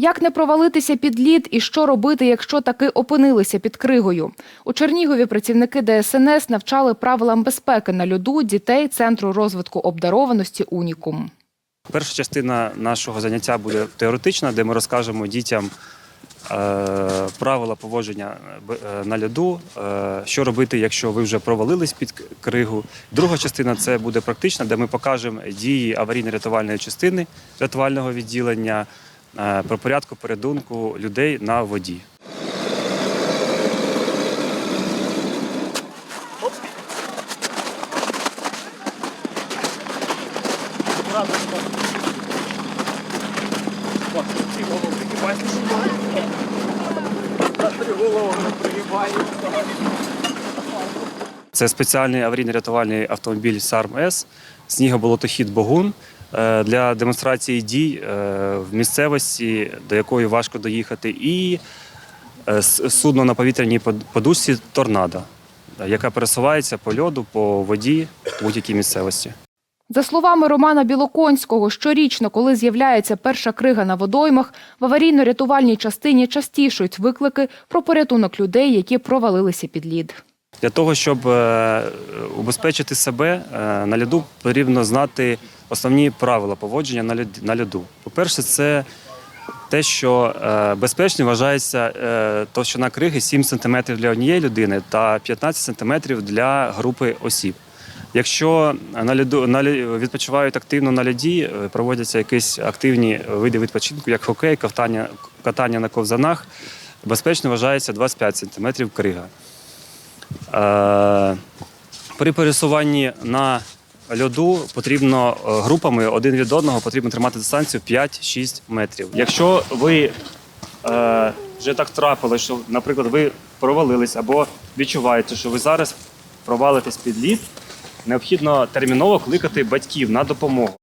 Як не провалитися під лід і що робити, якщо таки опинилися під кригою? У Чернігові працівники ДСНС навчали правилам безпеки на льоду дітей Центру розвитку обдарованості Унікум. Перша частина нашого заняття буде теоретична, де ми розкажемо дітям е, правила поводження е, на льоду, е, що робити, якщо ви вже провалились під кригу. Друга частина це буде практична, де ми покажемо дії аварійно-рятувальної частини рятувального відділення про порядку порятунку людей на воді. Це спеціальний аварійно-рятувальний автомобіль САРМ-С, снігоболотохід Богун е, для демонстрації дій е, в місцевості, до якої важко доїхати, і е, судно на повітряній под- подушці Торнадо, яка пересувається по льоду, по воді в будь-якій місцевості. За словами Романа Білоконського, щорічно, коли з'являється перша крига на водоймах, в аварійно-рятувальній частині частішують виклики про порятунок людей, які провалилися під лід. Для того, щоб е, убезпечити себе е, на льоду, потрібно знати основні правила поводження на льод- на льоду. По-перше, це те, що е, безпечним вважається е, товщина криги 7 см для однієї людини та 15 см для групи осіб. Якщо на льоду на відпочивають активно на льоді, е, проводяться якісь активні види відпочинку, як хокей, катання, катання на ковзанах, безпечно вважається 25 см крига. При пересуванні на льоду потрібно е, групами один від одного потрібно тримати дистанцію 5-6 метрів. Якщо ви е, вже так трапили, що, наприклад, ви провалились або відчуваєте, що ви зараз провалитесь під лід, необхідно терміново кликати батьків на допомогу.